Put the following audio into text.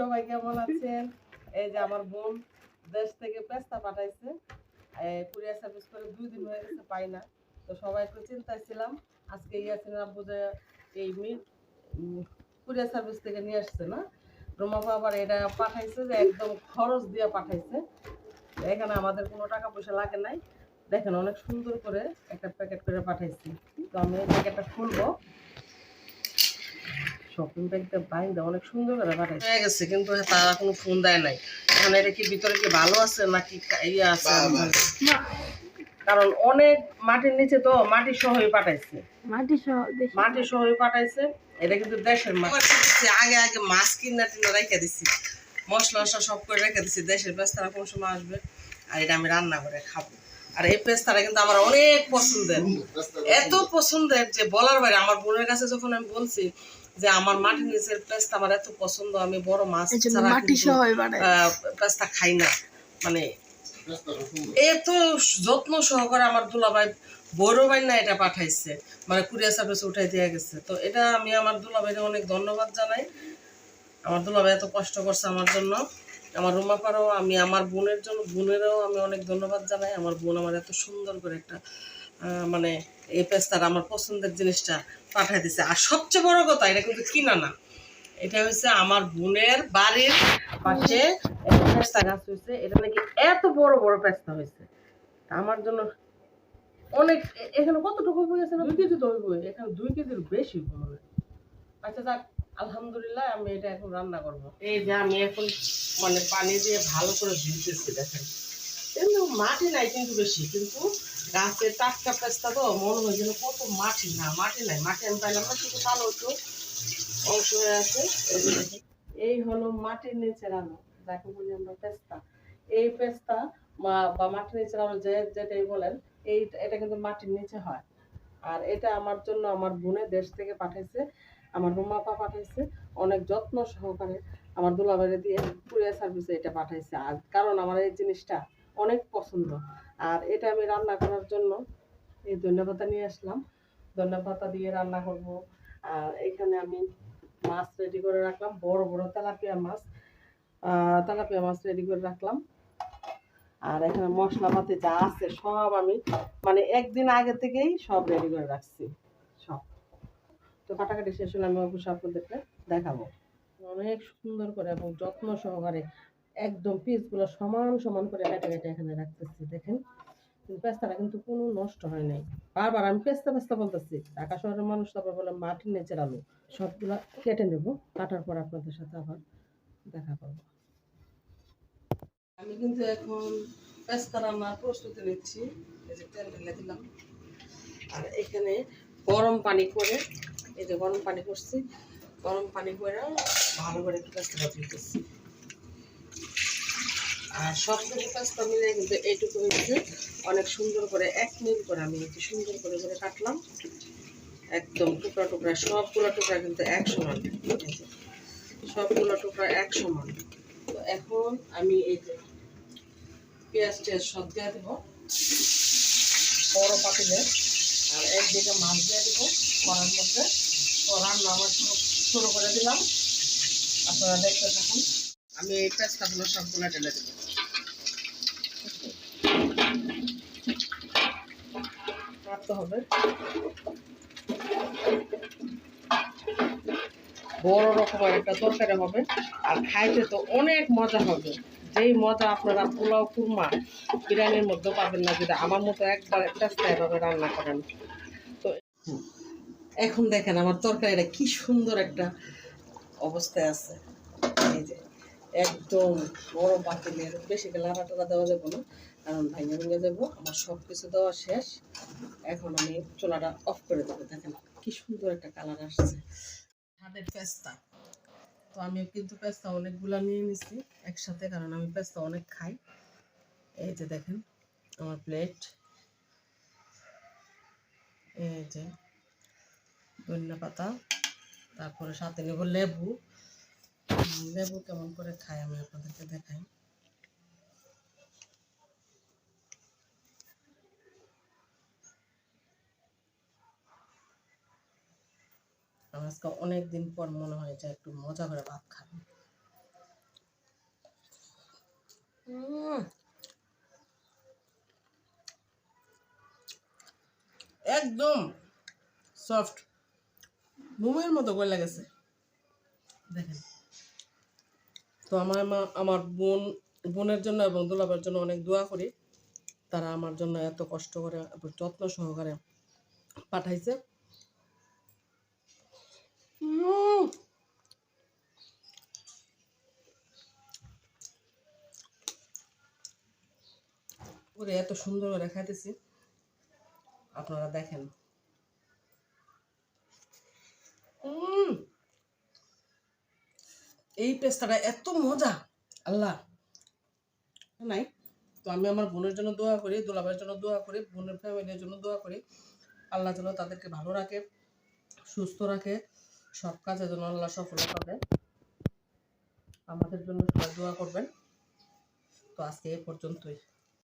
সবাই কেমন আছেন? এই যে আমার বোন দেশ থেকে পেস্তা পাঠাইছে। কুরিয়ার সার্ভিস করে দুই দিন হয়ে গেছে পাই না। তো সবাই একটু চিন্তায় ছিলাম, আজকে ইয়াসিন আব্বু যে এই মিট কুরিয়ার সার্ভিস থেকে নিয়ে আসছে না? রোমাপা আবার এটা পাঠাইছে যে একদম খরচ দিয়ে পাঠাইছে। এখানে আমাদের কোনো টাকা পয়সা লাগে নাই। দেখেন অনেক সুন্দর করে একটা প্যাকেট করে পাঠাইছি। তো আমি এই প্যাকেটটা খুলবো। শপিং ব্যাগটা বাইন্দা অনেক সুন্দর করে পাঠাইছে হয়ে গেছে কিন্তু তারা কোনো ফোন দেয় নাই। এখন এটা কি ভিতরে কি ভালো আছে নাকি ইয়ে আছে? আমি জানি না। কারণ অনেক মাটির নিচে তো মাটি সহই পাঠাইছে। মাটি সহ মাটি সহই পাঠাইছে। এটা কিন্তু দেশের মাছ আগে আগে মাছ কিনা টিনা রেখে দিছি। মশলা টসলা সব করে রেখে দিছি। দেশের পেস্তারা কোন সময় আসবে। আর এটা আমি রান্না করে খাব। আর এই পেস্তারা কিন্তু আমার অনেক পছন্দের। এত পছন্দের যে বলার বাইরে আমার বোনের কাছে যখন আমি বলছি যে আমার মাটির নিচের পেস্তা আমার এত পছন্দ আমি বড় মাছ ছাড়া মাটি আহ, পেস্তা খাই না। মানে এত যত্ন সহকারে আমার দুলাভাই বড় ভাই না এটা পাঠাইছে। মানে কুরিয়ার সার্ভিস উঠাই দিয়ে গেছে। তো এটা আমি আমার দুলাভাইকে অনেক ধন্যবাদ জানাই। আমার দুলাভাই এত কষ্ট করছে আমার জন্য। আমার রুমাপারও আমি আমার বোনের জন্য, বোনেরও আমি অনেক ধন্যবাদ জানাই। আমার বোন আমার এত সুন্দর করে একটা মানে এই পেস্তার আমার পছন্দের জিনিসটা পাঠাই দিছে। আর সবচেয়ে বড় কথা, এটা কিন্তু কিনা না। এটা হচ্ছে আমার বোনের বাড়ির পাশে পেস্তা গাছ হয়েছে এটা নাকি এত বড় বড় পেস্তা হয়েছে আমার জন্য অনেক এখানে কতটুকু হয়ে গেছে না? দুই কেজি তো হইব এখানে দুই কেজির বেশি আচ্ছা যাক। আলহামদুলিল্লাহ, আমি এটা এখন রান্না করব। এই যে আমি এখন মানে পানি দিয়ে ভালো করে ধুইতেছি দেখেন। কিন্তু মাটি নাই কিন্তু বেশি, কিন্তু গাছের টাটকা পেস্তা তো, মনে হয় যেন কত মাটি না, মাটি নাই। মাটি আমি পাইলাম না, শুধু ভালো একটু অংশ হয়ে আছে। এই হলো মাটির নিচে আলো, যাকে বলি আমরা পেস্তা। এই পেস্তা বা মাটির নিচে আলো যে, যেটাই বলেন, এই, এটা কিন্তু মাটির নিচে হয়। আর এটা আমার জন্য আমার বোনে দেশ থেকে পাঠাইছে। আমার রুমাপা পাঠাইছে, অনেক যত্ন সহকারে আমার দুলাবাড়ি দিয়ে কুরিয়ার সার্ভিসে এটা পাঠাইছে। আর কারণ আমার এই জিনিসটা অনেক পছন্দ। আর এটা আমি রান্না করার জন্য এই ধন্যপাতা নিয়ে আসলাম। ধন্যপাতা দিয়ে রান্না করব। আর এখানে আমি মাছ রেডি করে রাখলাম, বড় বড় তেলাপিয়া মাছ। তেলাপিয়া মাছ রেডি করে রাখলাম। আর এখানে মশলাপাতি যা আছে সব আমি মানে একদিন আগে থেকেই সব রেডি করে রাখছি, সব। তো কাটাকাটি শেষ হলে আমি অবশ্যই আপনাদেরকে দেখাবো। অনেক সুন্দর করে এবং যত্ন সহকারে একদম পিসগুলো সমান সমান করে কেটে কেটে এখানে রাখতেছি, দেখেন। পেস্তাটা কিন্তু কোনো নষ্ট হয় নাই। বারবার আমি পেস্তা পেস্তা বলতেছি, ঢাকা শহরের মানুষ তারপর বলে মাটির নিচের আলু। সবগুলা কেটে নেব, কাটার পর আপনাদের সাথে আবার দেখা করব। আমি কিন্তু এখন পেস্তা রান্নার প্রস্তুতি নিচ্ছি। এই যে তেল ঢেলে দিলাম। আর এখানে গরম পানি করে এই যে গরম পানি করছি গরম পানি করে ভালো করে একটু পেস্তাটা দিতেছি। আর সবগুলো পেস্তা মিলে কিন্তু এইটুকু হয়েছে অনেক সুন্দর করে এক মিনিট করে আমি একটু সুন্দর করে করে কাটলাম। একদম টুকরা টুকরা, সবগুলো টুকরা কিন্তু এক সমান সবগুলো টুকরা এক সমান তো এখন আমি এই যে পেঁয়াজ টেয়াজ সব দেওয়া দেবো। বড় পাতিলে। আর একদিকে মাছ দিয়ে দেবো কড়ার মধ্যে। তো রান্না আমার শুরু শুরু করে দিলাম। আপনারা দেখতে থাকুন। আমি এই পেস্তাগুলো সবগুলো ঢেলে দেবো। রাখতে হবে। বড় রকমের একটা তরকারি হবে। আর খাইতে তো অনেক মজা হবে। যেই মজা আপনারা পোলাও, কুরমা, বিরিয়ানির মধ্যে পাবেন না যদি আমার মতো একবার চেষ্টা এভাবে রান্না করেন। তো এখন দেখেন আমার তরকারিটা কি সুন্দর একটা অবস্থায় আছে। এই যে একদম বড় পাতিলের বেশি লাড়া টাড়া দেওয়া যাবে না, কারণ ভাঙে ভেঙে যাব। আমার সব কিছু দেওয়া শেষ। এখন আমি চোলাটা অফ করে দেবো। দেখেন কি সুন্দর একটা কালার আসছে। হাতের পেস্তা। তো আমি কিন্তু পেস্তা অনেকগুলা নিয়ে নিছি একসাথে, কারণ আমি পেস্তা অনেক খাই। এই যে দেখেন, আমার প্লেট এই যে ধনিয়া পাতা, তারপরে সাথে নেব লেবু। লেবু কেমন করে খাই আমি আপনাদেরকে দেখাই। আমার আজকে অনেক দিন পর মনে হয় যে একটু মজা করে ভাত খাব। একদম সফট মোমের মতো গলে গেছে দেখেন। তো আমার মা- আমার বোন, বোনের জন্য এবং দুলাবের জন্য অনেক দোয়া করি। তারা আমার জন্য এত কষ্ট করে যত্ন সহকারে পাঠাইছে। এত সুন্দর করে খাইতেছি। আপনারা দেখেন। এই পেস্তাটা এত মজা। আল্লাহ। নাই। তো আমি আমার বোনের জন্য দোয়া করি, দুলাভাইয়ের জন্য দোয়া করি, বোনের ফ্যামিলির জন্য দোয়া করি। আল্লাহ যেন তাদেরকে ভালো রাখে, সুস্থ রাখে। সব কাজে যেন আল্লাহ সফলতা দেয় আমাদের জন্য সবাই দোয়া করবেন। তো আজকে এই পর্যন্তই।